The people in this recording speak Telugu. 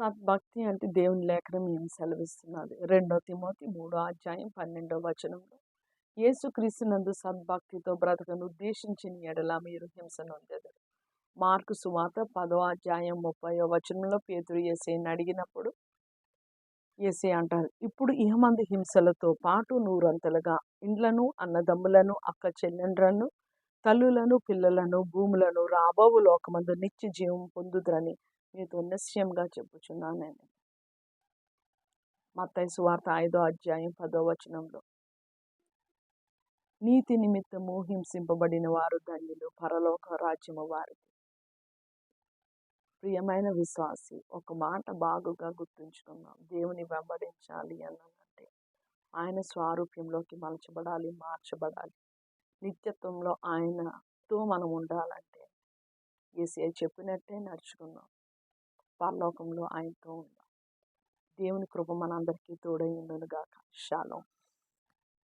సద్భక్తి అంటే దేవుని లేఖనం ఏం సెలవిస్తున్నది? రెండో తిమోతి మూడో అధ్యాయం పన్నెండో వచనంలో. యేసుక్రీస్తునందు సద్భక్తితో బ్రతకను ఉద్దేశించిన ఎడల మీరు హింసను అందెదరు మార్కు సువాత పదో అధ్యాయం ముప్పయో వచనంలో పేతురు ఏసైని అడిగినప్పుడు ఏసే అంటారు ఇప్పుడు ఇహమంది హింసలతో పాటు నూరంతలుగా ఇండ్లను అన్నదమ్ములను అక్క చెల్లెండ్రను తల్లులను పిల్లలను భూములను రాబోవు లోకమందు నిత్య జీవం పొందుదరని మీతో నిశ్చయంగా చెప్పుచున్నాను నేను మత్తయి సువార్త ఐదో అధ్యాయం పదో వచనంలో నీతి నిమిత్తము హింసింపబడిన వారు ధన్యులు పరలోక రాజ్యము వారికి ప్రియమైన విశ్వాసి ఒక మాట బాగుగా గుర్తుంచుకున్నాం దేవుని వెంబడించాలి అన్నానంటే ఆయన స్వారూప్యంలోకి మలచబడాలి మార్చబడాలి నిత్యత్వంలో ఆయనతో మనం ఉండాలంటే ఏసీఐ చెప్పినట్టే నడుచుకున్నాం పరలోకంలో ఆయనతో ఉందాం దేవుని కృప మనందరికీ తోడై ఉండును గాక